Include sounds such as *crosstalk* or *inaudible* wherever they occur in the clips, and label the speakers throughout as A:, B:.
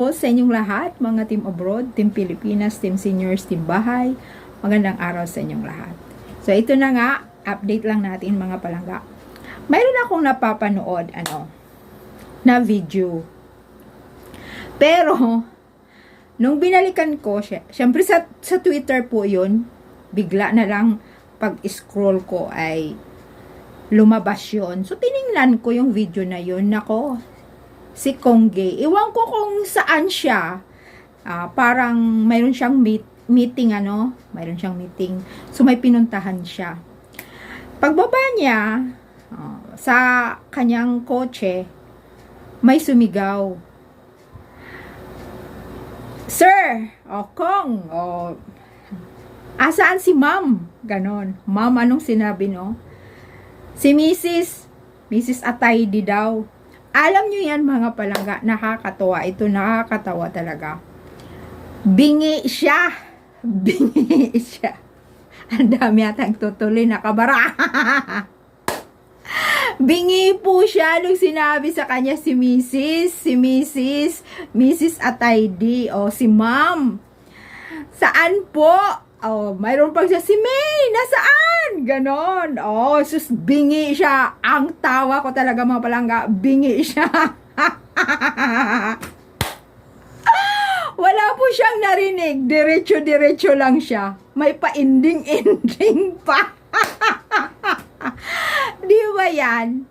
A: po sa inyong lahat, mga team abroad, team Pilipinas, team seniors, team bahay. Magandang araw sa inyong lahat. So ito na nga, update lang natin mga palangga. Mayroon akong napapanood, ano, na video. Pero, nung binalikan ko, syempre sa, sa Twitter po yun, bigla na lang pag-scroll ko ay lumabas yun. So, tiningnan ko yung video na yun. Nako, si Kongge. Iwan ko kung saan siya. Ah, parang mayroon siyang meet, meeting, ano? Mayroon siyang meeting. So, may pinuntahan siya. Pagbaba niya, ah, sa kanyang kotse, may sumigaw. Sir! O, Kong! O, asaan si ma'am? Ganon. Ma'am, anong sinabi, no? Si Mrs. Mrs. Ataydi daw. Alam nyo yan mga palangga, nakakatawa. Ito nakakatawa talaga. Bingi siya. *laughs* Bingi siya. Ang dami atang tutuloy nakabara. *laughs* Bingi po siya nung sinabi sa kanya si Mrs. Si Mrs. Mrs. Ataydi. O si ma'am. Saan po? Oh, mayroon pang siya, si May, nasaan? Ganon. Oh, sus, bingi siya. Ang tawa ko talaga mga palangga, bingi siya. *laughs* Wala po siyang narinig. Diretso-diretso lang siya. May pa-ending-ending pa. *laughs* Di ba yan?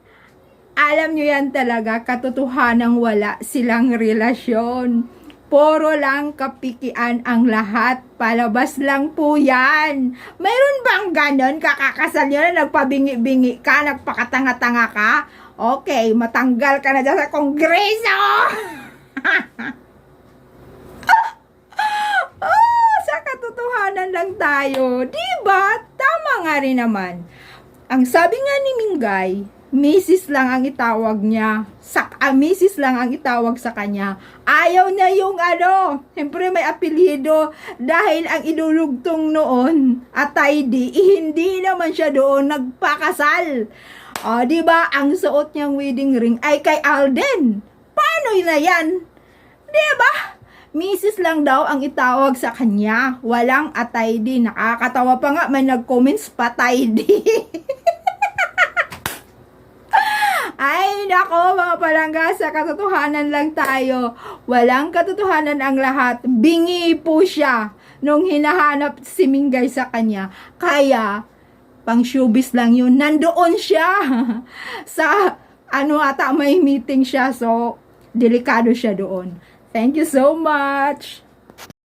A: Alam nyo yan talaga, katotohanan wala silang relasyon. Puro lang kapikian ang lahat. Palabas lang po yan. Mayroon bang ganon? Kakakasal nyo na nagpabingi-bingi ka, nagpakatanga-tanga ka? Okay, matanggal ka na dyan sa kongreso! oh, *laughs* sa katotohanan lang tayo. Diba? Tama nga rin naman. Ang sabi nga ni Mingay, Mrs. lang ang itawag niya. Sa, ah, Mrs. lang ang itawag sa kanya. Ayaw niya yung ano, siyempre may apelyido dahil ang idulugtong noon at ID, eh, hindi naman siya doon nagpakasal. O, di ba ang suot niyang wedding ring ay kay Alden. Paano na yan? Di ba? Mrs. lang daw ang itawag sa kanya. Walang atay di. Nakakatawa pa nga, may nag-comments patay di. *laughs* Ay, nako mga palangga, sa katotohanan lang tayo. Walang katotohanan ang lahat. Bingi po siya nung hinahanap si Mingay sa kanya. Kaya, pang showbiz lang yun. Nandoon siya *laughs* sa, ano ata, may meeting siya. So, delikado siya doon. Thank you so much.